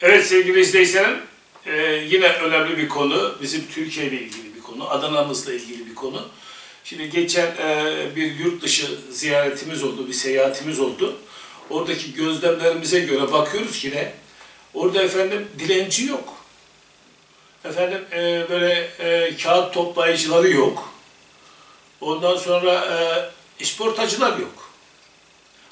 Evet sevgili izleyicilerim, e, yine önemli bir konu, bizim Türkiye ile ilgili bir konu, Adana'mızla ilgili bir konu. Şimdi geçen e, bir yurt dışı ziyaretimiz oldu, bir seyahatimiz oldu. Oradaki gözlemlerimize göre bakıyoruz ki ne? Orada efendim dilenci yok. Efendim e, böyle e, kağıt toplayıcıları yok. Ondan sonra e, işportacılar yok.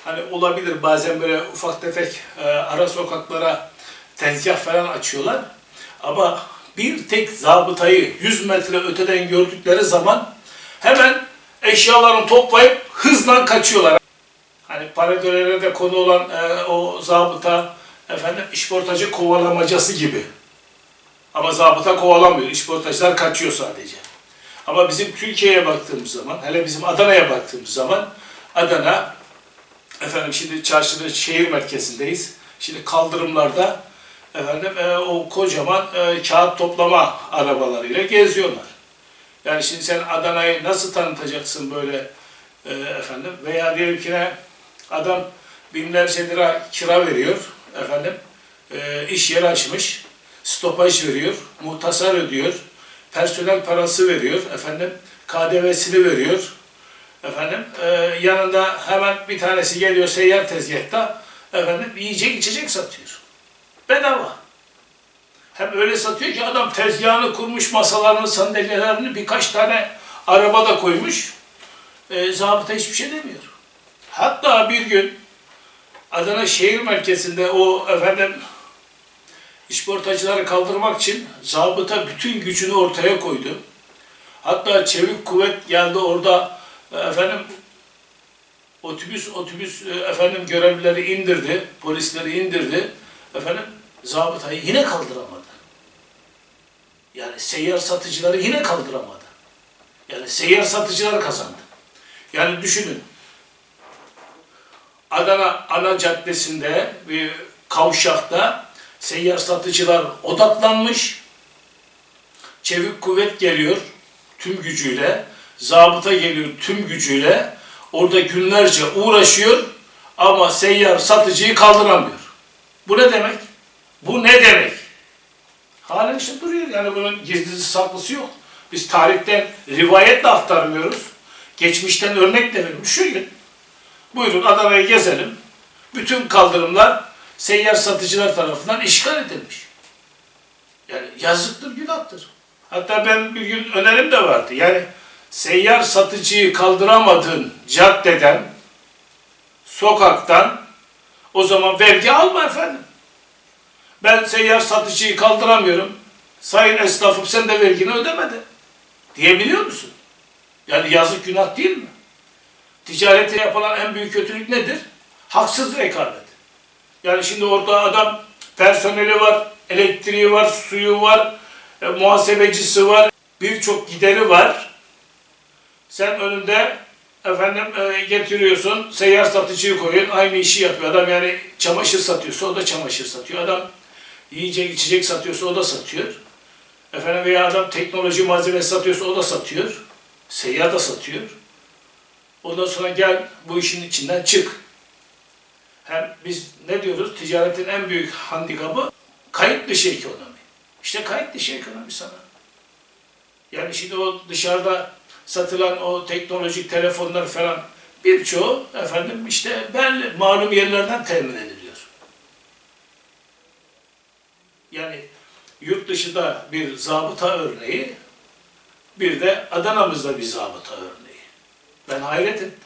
Hani olabilir bazen böyle ufak tefek e, ara sokaklara tezgah falan açıyorlar. Ama bir tek zabıtayı 100 metre öteden gördükleri zaman hemen eşyalarını toplayıp hızla kaçıyorlar. Hani paradölere konu olan e, o zabıta efendim işportacı kovalamacası gibi. Ama zabıta kovalamıyor. İşportacılar kaçıyor sadece. Ama bizim Türkiye'ye baktığımız zaman, hele bizim Adana'ya baktığımız zaman Adana Efendim şimdi çarşının şehir merkezindeyiz. Şimdi kaldırımlarda efendim e, o kocaman e, kağıt toplama arabalarıyla geziyorlar. Yani şimdi sen Adana'yı nasıl tanıtacaksın böyle e, efendim veya diyelim ki ne adam binlerce lira kira veriyor efendim e, iş yeri açmış stopaj veriyor muhtasar ödüyor personel parası veriyor efendim KDV'sini veriyor Efendim e, yanında hemen bir tanesi geliyor seyyar tezgahta efendim yiyecek içecek satıyor. Bedava. Hem öyle satıyor ki adam tezgahını kurmuş masalarını sandalyelerini birkaç tane araba da koymuş. E, zabıta hiçbir şey demiyor. Hatta bir gün Adana şehir merkezinde o efendim işportacıları kaldırmak için zabıta bütün gücünü ortaya koydu. Hatta çevik kuvvet geldi orada efendim otobüs otobüs e, efendim görevlileri indirdi, polisleri indirdi. Efendim zabıtayı yine kaldıramadı. Yani seyyar satıcıları yine kaldıramadı. Yani seyyar satıcılar kazandı. Yani düşünün. Adana ana caddesinde bir kavşakta seyyar satıcılar odaklanmış. Çevik kuvvet geliyor tüm gücüyle zabıta geliyor tüm gücüyle orada günlerce uğraşıyor ama seyyar satıcıyı kaldıramıyor. Bu ne demek? Bu ne demek? Halen işte duruyor yani bunun gizlisi saklısı yok. Biz tarihten rivayetle aktarmıyoruz. Geçmişten örnek de verilmiş. Şu gün buyurun Adana'yı gezelim. Bütün kaldırımlar seyyar satıcılar tarafından işgal edilmiş. Yani yazıktır, günahtır. Hatta ben bir gün önerim de vardı. Yani seyyar satıcıyı kaldıramadığın caddeden, sokaktan o zaman vergi alma efendim. Ben seyyar satıcıyı kaldıramıyorum. Sayın esnafım sen de vergini ödemedi. Diyebiliyor musun? Yani yazık günah değil mi? Ticarete yapılan en büyük kötülük nedir? Haksız rekabet. Yani şimdi orada adam personeli var, elektriği var, suyu var, e, muhasebecisi var, birçok gideri var. Sen önünde efendim e, getiriyorsun, seyyar satıcıyı koyun, aynı işi yapıyor. Adam yani çamaşır satıyorsa o da çamaşır satıyor. Adam yiyecek içecek satıyorsa o da satıyor. Efendim veya adam teknoloji malzemesi satıyorsa o da satıyor. Seyyar da satıyor. Ondan sonra gel bu işin içinden çık. Hem biz ne diyoruz? Ticaretin en büyük handikapı kayıt dışı ekonomi. İşte kayıt dışı ekonomi sana. Yani şimdi o dışarıda satılan o teknolojik telefonlar falan birçoğu efendim işte belli malum yerlerden temin ediliyor. Yani yurt dışında bir zabıta örneği bir de Adana'mızda bir zabıta örneği. Ben hayret ettim.